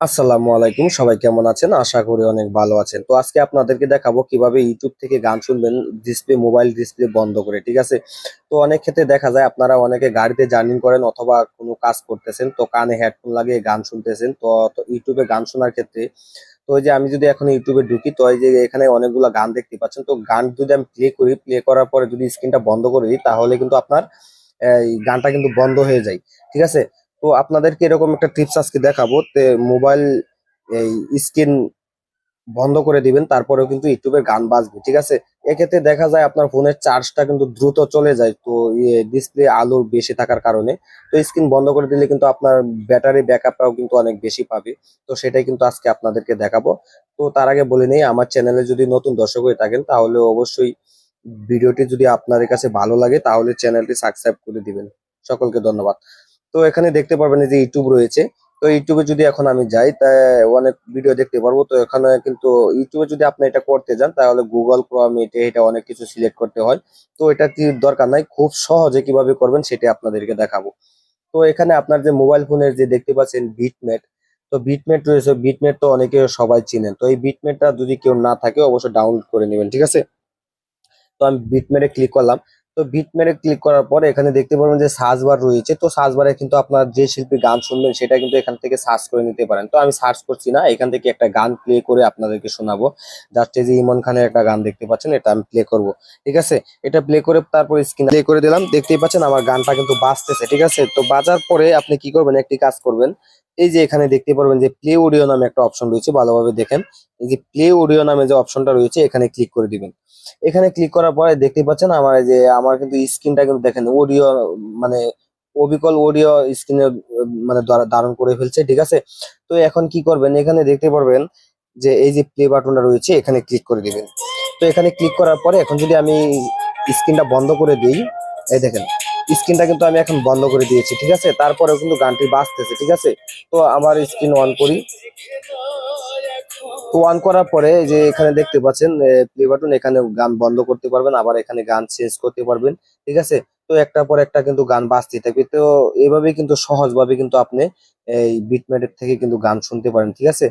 আসসালামু আলাইকুম, সবাই কেমন আছেন? আশা করি অনেক ভালো আছেন। তো আজকে আপনাদেরকে দেখাবো কীভাবে ইউটিউব থেকে গান শুনবেন ডিসপ্লে মোবাইল ডিসপ্লে বন্ধ করে, ঠিক আছে? তো অনেক ক্ষেত্রে দেখা যায় আপনারা অনেকে গাড়িতে জার্নি করেন অথবা কোনো কাজ করতেছেন, তো কানে হেডফোন লাগিয়ে গান শুনতেছেন, তো ইউটিউবে গান শোনার ক্ষেত্রে, তো ওই যে আমি যদি এখন ইউটিউবে ঢুকি, তো এই যে এখানে অনেকগুলো গান দেখতে পাচ্ছেন, তো গান যদি আমি প্লে করি প্লে করার পরে যদি স্ক্রিনটা বন্ধ করে দিই, তাহলে কিন্তু আপনার, এই গানটা কিন্তু বন্ধ হয়ে যায়, ঠিক আছে? তো আপনাদেরকে এরকম একটা টিপস আজকে দেখাবো তে মোবাইল এই স্ক্রিন বন্ধ করে দিবেন, তারপরেও কিন্তু ইউটিউবের গান বাজবে, ঠিক আছে? এক্ষেত্রে দেখা যায় আপনার ফোনের চার্জটা কিন্তু দ্রুত চলে যায়, তো ইয়ে ডিসপ্লে আলোর বেশি থাকার কারণে। তো স্ক্রিন বন্ধ করে দিলে কিন্তু আপনার ব্যাটারি ব্যাকআপটাও কিন্তু অনেক বেশি পাবে। তো সেটাই কিন্তু আজকে আপনাদেরকে দেখাবো। তো তার আগে বলে নেই, আমার চ্যানেলে যদি নতুন দর্শক হয়ে থাকেন, তাহলে অবশ্যই ভিডিওটি যদি আপনাদের কাছে ভালো লাগে, তাহলে চ্যানেলটি সাবস্ক্রাইব করে দিবেন। সকলকে ধন্যবাদ। তো এখানে দেখতে পারবেন যে ইউটিউব রয়েছে। তো ইউটিউবে যদি এখন আমি যাই, তা অনেক ভিডিও দেখতে পারব। তো এখানে কিন্তু ইউটিউবে যদি আপনি এটা করতে যান, তাহলে গুগল ক্রোম এটা এটা অনেক কিছু সিলেক্ট করতে হয়। তো এটা কি দরকার নাই, খুব সহজে কীভাবে করবেন সেটা আপনাদেরকে দেখাবো। তো এখানে আপনার যে মোবাইল ফোনের যে দেখতে পাচ্ছেন বিটমেট তো বিটমেট রয়েছে। বিটমেট তো অনেকে সবাই চিনেন। তো এই বিটমেটটা যদি কেউ না থাকে, অবশ্যই ডাউনলোড করে নেবেন, ঠিক আছে? তো আমি বিটমেটে ক্লিক করলাম। তো ভিট বিটমেটে ক্লিক করার পরে এখানে দেখতে পারবেন যে সার্চ বার রয়েছে। তো সার্চ বারে কিন্তু আপনার যে শিল্পী গান শুনবেন, সেটা কিন্তু এখান থেকে সার্চ করে নিতে পারেন। তো আমি সার্চ করছি না, এখান থেকে একটা গান প্লে করে আপনাদেরকে শোনাবো। জাস্ট এই যে ইমন খানের একটা গান দেখতে পাচ্ছেন, এটা আমি প্লে করব। ঠিক আছে? এটা প্লে করে তারপর স্ক্রিন প্লে করে দিলাম। দেখতেই পাচ্ছেন আমার গানটা কিন্তু বাজতেছে। ঠিক আছে? তো বাজার পরে আপনি কি করবেন? একটি কাজ করবেন। এই যে এখানে দেখতে পারবেন যে প্লে অডিও নামে একটা অপশন রয়েছে, ভালোভাবে দেখেন। এই যে প্লে অডিও নামে যে অপশনটা রয়েছে, এখানে ক্লিক করে দিবেন। এখানে ক্লিক করার পরে দেখতে পাচ্ছেন আমার যে আমার কিন্তু স্ক্রিনটা কিন্তু দেখেন অডিও মানে অবিকল অডিও স্ক্রিনে মানে ধারণ করে ফেলছে, ঠিক আছে? তো এখন কি করবেন, এখানে দেখতে পারবেন যে এই যে প্লে বাটনটা রয়েছে, এখানে ক্লিক করে দিবেন। তো এখানে ক্লিক করার পরে এখন যদি আমি স্ক্রিনটা বন্ধ করে দিই, এই দেখেন, স্ক্রিনটা কিন্তু আমি এখন বন্ধ করে দিয়েছি, ঠিক আছে? তারপরেও কিন্তু গানটি বাজতেছে, ঠিক আছে? তো আমার স্ক্রিন অন করি। তো অন করার পরে যে এখানে দেখতে পাচ্ছেন প্লে বাটন এখানে গান বন্ধ করতে পারবেন, আবার এখানে গান চেঞ্জ করতে পারবেন, ঠিক আছে? তো একটা পর একটা কিন্তু গান বাজতে থাকবে। তো এভাবে কিন্তু সহজভাবে কিন্তু আপনি এই বিটম্যাটের থেকে কিন্তু গান শুনতে পারেন, ঠিক আছে?